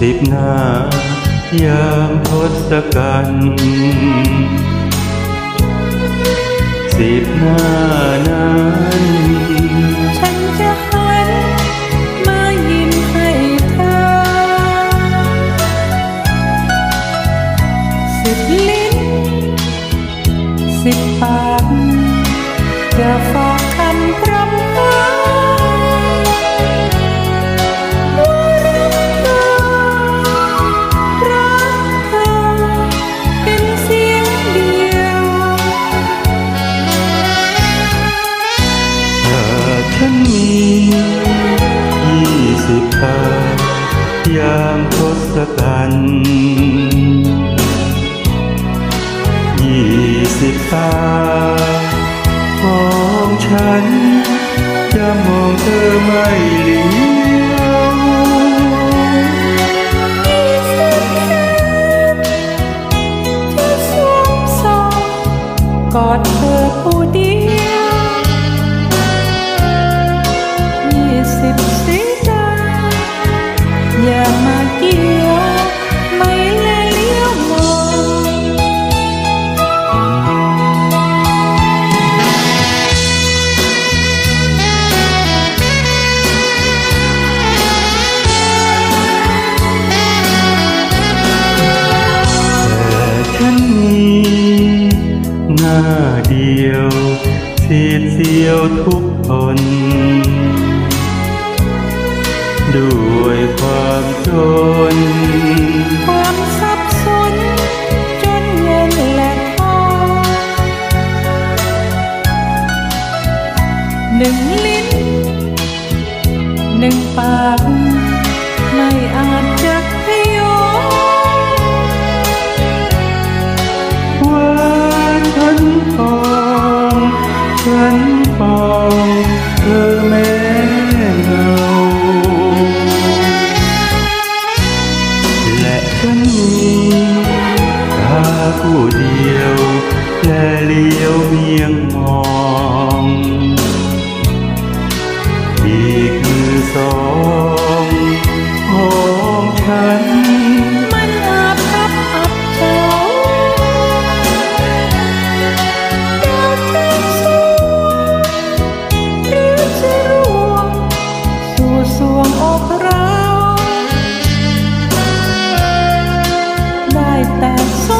สิบหน้ายามทศกัณฐ์สิบหน้านั้นฉันจะหันมายิ้มให้เธอสิบลิ้นสิบปากจะฝา กัณฐ์ยี่สิบตาของฉัน จะมองเธอไม่เลี้ยวที่สวมซองกอดเธอผู้เดียว ฉันมีหน้าเดียวสีดเสียวทุกคน ด้วยความจน ความสับสนจนเงินและทองหนึ่งลิ้น หนึ่งปากไม่ gắn vào thơ mê ngầu lẽ gắn mi ta của điều lẽ liêu miệng mòn. night that's